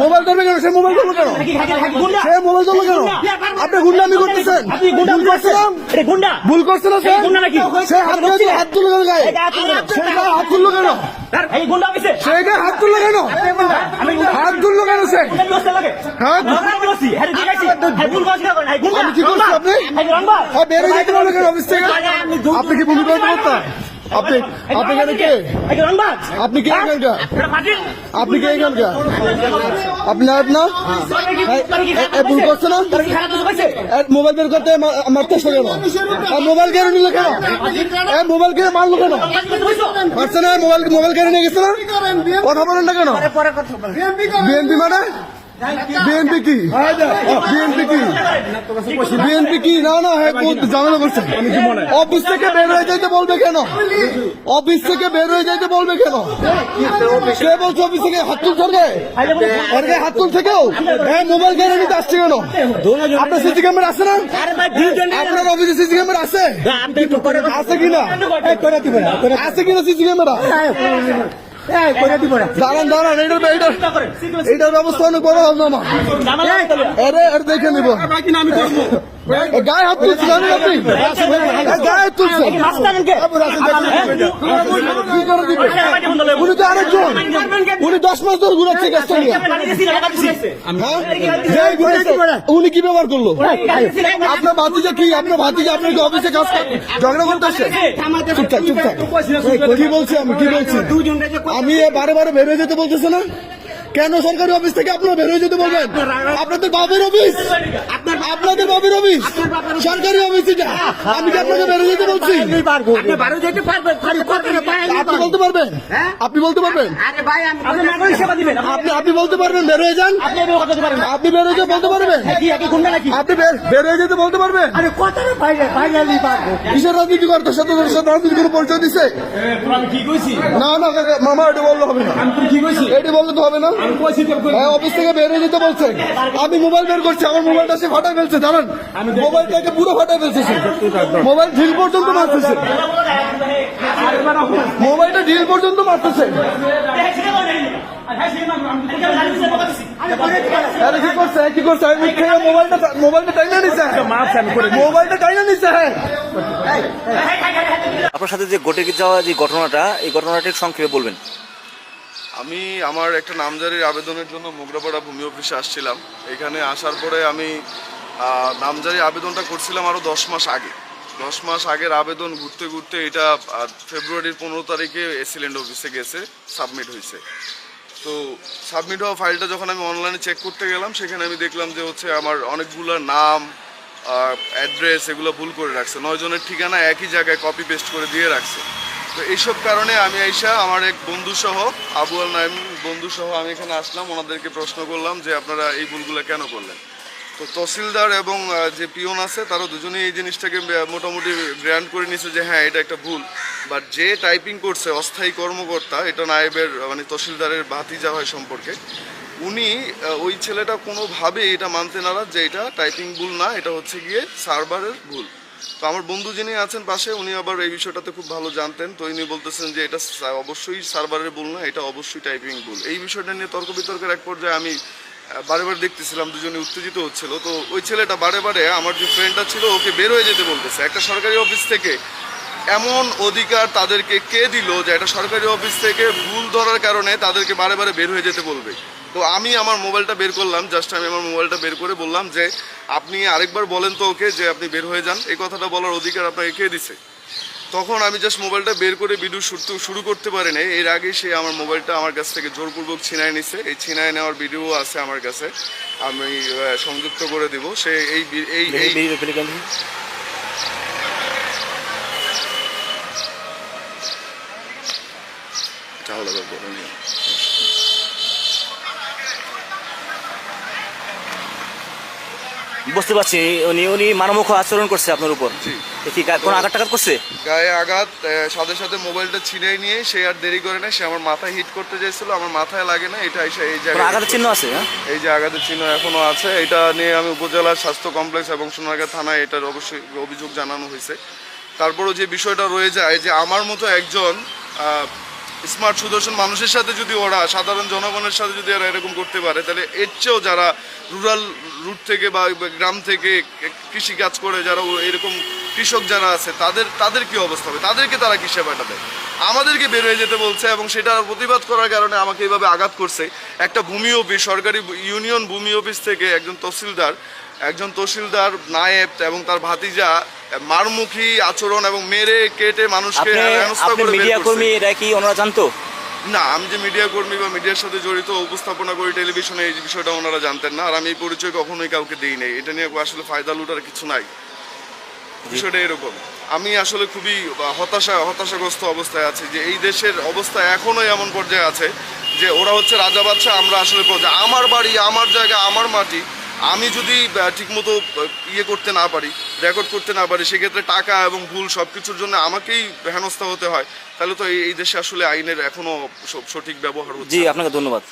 Mobile ধরবে কেন? সে mobile ধরলো কেন? সে মোবাইল ধরলো কেন? আপনি গুন্ডামি করতেছেন। ভুল করছে না এটা গুন্ডা ভুল করছে না সে সে হাত তুলে হাত তুলে কেন গায়ে? হাত তুললো কেন? এই গুন্ডা অফিসে হাত তুললো কেন? আমি হাত তুললো কেন সে? কি আপনি? রংবা বের যেতে পারল কেন অফিস থেকে? আপনি কি ভূমি পারতেন আপনি আপনি কেন কে? আপনি কে এখানকার আপনি কে এখানকার আপনি না? ভুল করছে না? মোবাইল বের করতে মা- মারতেছে কেন এই মোবাইল কেন নিল কেন? মোবাইল কেন মারলো কেন? পারছে না? মোবাইল মোবাইল কেন নিয়ে গেছে না? কথা বলেন না কেন? বিএনপি মানে? বিএনপি কি? বিএনপি কি? বিএনপি কি? না না হ্যাঁ ঝামেলা করছে। অফিস থেকে বের হয়ে যাইতে বলবে কেন? অফিস থেকে বের হয়ে যাইতে বলবে কেন? কে বলছে অফিস থেকে? হাত তুল সরকে এর গায়ে হাত তুল থেকেও? হ্যাঁ মোবাইল কেন নিতে আসছে কেন? আপনার সিসি ক্যামেরা আছে না? আরে আপনার অফিসে সিসি ক্যামেরা আছে? আছে কিনা? আছে কিনা? সিসি ক্যামেরা দাঁড়ান দাঁড়ান এটার এটার এটার ব্যবস্থা অনেক বড় হবে আমার। জামালা আরে আরে দেখে নিব। এ, গায়ে হাত তুলছে জানেন আপনি গায়ে হাত তুলছে মাস্টার কে কি করে দিবে উনি তো আরেকজন উনি দশ মাস ধরে ঘুরাচ্ছে নিয়ে হ্যাঁ? উনি কি ব্যবহার করল আপনার ভাতিজা কি আপনার ভাতিজা আপনার কি অফিসে কাজ করে? ঝগড়া করতে আসছে চুপচাপ চুপচাপ কি বলছি আমি কি বলছি আমি বারে বারে বের হয়ে যেতে বলতেছে না কেন সরকারি অফিস থেকে আপনারা বের হয়ে যেতে বলবেন আপনাদের বাপের অফিস আপনাদের বাপের অফিস সরকারি অফিস এটা। আমি কি আপনাকে বের হয়ে যেতে বলছি আপনি বলতে পারবেন। আপনি বলতে পারবেন? আপনি আপনি বলতে পারবেন বের হয়ে যান। আপনি বলতে বের হয়ে পারবেন। আপনি বের হয়ে যেতে বলতে পারবেন। কিসের রাজনীতি করতে সাথে রাজনীতি কোনো পরিচয় না না মামা এটা বললে হবে না। এটি বললে তো হবে না। হ্যাঁ অফিস থেকে বের হয়ে যেতে বলছে। আমি মোবাইল বের করছি আমার মোবাইলটা সে ফাটাই ফেলছে জানেন মোবাইলটাকে পুরো ফাটাই ফেলছে মোবাইল ঢিল পর্যন্ত মারতেছে মোবাইলটা ঢিল পর্যন্ত মারতেছে কি করছে? কি করছে? আমি মোবাইলটা মোবাইলটা টাইনা নিছে। মোবাইলটা টাইনা নিছে হ্যাঁ। আপনার সাথে যে ঘটে যাওয়া যে ঘটনাটা এই ঘটনাটি সংক্ষেপে বলবেন। আমি আমার একটা নামজারির আবেদনের জন্য মোগরাপাড়া ভূমি অফিসে আসছিলাম। এখানে আসার পরে আমি আহ, নামজারির আবেদনটা করছিলাম আরও দশ মাস আগে। দশ মাস আগের আবেদন ঘুরতে ঘুরতে এটা ফেব্রুয়ারির পনেরো তারিখে এসিল্যান্ড অফিসে গেছে সাবমিট হয়েছে। তো সাবমিট হওয়া ফাইলটা যখন আমি অনলাইনে চেক করতে গেলাম সেখানে আমি দেখলাম যে হচ্ছে আমার অনেকগুলো নাম অ্যাড্রেস এগুলো ভুল করে রাখছে। নয় জনের ঠিকানা একই জায়গায় কপি পেস্ট করে দিয়ে রাখছে। তো এইসব কারণে আমি আইসা আমার এক বন্ধু সহ আবু আল নাইম বন্ধু সহ আমি এখানে আসলাম। ওনাদেরকে প্রশ্ন করলাম যে আপনারা এই ভুলগুলো কেন করলেন? তো তহসিলদার এবং যে পিয়ন আছে তারা দুজনেই এই জিনিসটাকে মোটামুটি গ্র্যান্ড করে নিয়েছে যে হ্যাঁ এটা একটা ভুল। বাট যে টাইপিং করছে, অস্থায়ী কর্মকর্তা, এটা নায়েবের মানে তহসিলদারের ভাতিজা হয় সম্পর্কে, উনি ওই ছেলেটা কোনোভাবে এটা মানতে নারাজ যে এটা টাইপিং ভুল না, এটা হচ্ছে গিয়ে সার্ভারের ভুল। তো আমার বন্ধু যিনি আছেন পাশে, উনি আবার এই বিষয়টাতে খুব ভালো জানতেন। তো উনি বলতেছেন যে, এটা অবশ্যই সার্ভারের ভুল না, এটা অবশ্যই টাইপিং ভুল। এই বিষয়টা নিয়ে তর্ক বিতর্কের এক পর্যায়ে আমি বারে বারে দেখতেছিলাম দুজনে উত্তেজিত হচ্ছিল। তো ওই ছেলেটা বারে বারে আমার যে ফ্রেন্ডটা ছিল, ওকে বের হয়ে যেতে বলতেছে। একটা সরকারি অফিস থেকে এমন অধিকার তাদেরকে কে দিল যে একটা সরকারি অফিস থেকে ভুল ধরার কারণে তাদেরকে বারে বারে বের হয়ে যেতে বলবে? তো আমি আমার মোবাইলটা বের করলাম জাস্ট আমি আমার মোবাইলটা বের করে বললাম যে, আপনি আরেকবার বলেন তো ওকে যে আপনি বের হয়ে যান। এই কথাটা বলার অধিকার আপনাকে কে দিছে? তখন আমি জাস্ট মোবাইলটা বের করে ভিডিও শুরু শুরু করতে পারি নাই। এর আগে সে আমার মোবাইলটা আমার কাছ থেকে জোরপূর্বক ছিনায় নিছে। এই ছিনায় নেওয়ার ভিডিও আছে আমার কাছে। আমি সংযুক্ত করে দিব। সে এই এই এই তাহলে বুঝতে পারছি উনি উনি মানমুখ আচরণ করছে আপনার উপর। কি কোনো আঘাত টাঘাত করছে? গায়ে আঘাত সাথে সাথে মোবাইলটা ছিনিয়ে নিয়ে সে আর দেরি করে না সে আমার মাথায় হিট করতে চাইছিল আমার মাথায় লাগে না এটা এসে এই জায়গায় আঘাতের চিহ্ন আছে হ্যাঁ? এই যে আঘাতের চিহ্ন এখনও আছে এটা নিয়ে আমি উপজেলার স্বাস্থ্য কমপ্লেক্স এবং সোনারগাঁ থানায় এটার অবশ্যই অভিযোগ জানানো হয়েছে। তারপরও যে বিষয়টা রয়ে যায় যে আমার মতো একজন স্মার্ট সুদর্শন মানুষের সাথে যদি ওরা, সাধারণ জনগণের সাথে যদি ওরা এরকম করতে পারে, তাহলে এর চেয়েও যারা রুরাল রুট থেকে বা গ্রাম থেকে কৃষি কাজ করে, যারা এরকম কৃষক যারা আছে, তাদের তাদের কি অবস্থা হবে? তাদেরকে তারা কি সেবাটা দেয় আমাদেরকে বের হয়ে যেতে বলছে এবং সেটার প্রতিবাদ করার কারণে আমাকে এইভাবে আঘাত করছে। একটা ভূমি অফিস, সরকারি ইউনিয়ন ভূমি অফিস থেকে একজন তহসিলদার একজন তহসিলদার, নায়েব এবং তার ভাতিজা মারমুখী আচরণ এবং মেরে কেটে মানুষকে মিডিয়া কর্মী এটা কি ওনারা জানতো? না আমি যে মিডিয়া কর্মী বা মিডিয়ার সাথে জড়িত উপস্থাপনা করি টেলিভিশনে এই বিষয়টা ওনারা জানতেন না আর আমি এই পরিচয় কখনোই কাউকে দিই নাই। এটা নিয়ে আসলে ফায়দা লুটার কিছু নাই। বিষয়টা এরকম। আমি আসলে খুবই হতাশা হতাশাগ্রস্ত অবস্থায় আছি যে এই দেশের অবস্থা এখনও এমন পর্যায়ে আছে যে ওরা হচ্ছে রাজা বাচ্চা আমরা আসলে আমার বাড়ি আমার জায়গা আমার মাটি আমি যদি ঠিকমতো ইয়ে করতে না পারি রেকর্ড করতে না পারি সেক্ষেত্রে টাকা এবং ভুল সব কিছুর জন্য আমাকেই হেনস্থা হতে হয়। তাহলে তো এই দেশে আসলে আইনের এখনও স- সঠিক ব্যবহার হচ্ছে জি আপনাকে ধন্যবাদ।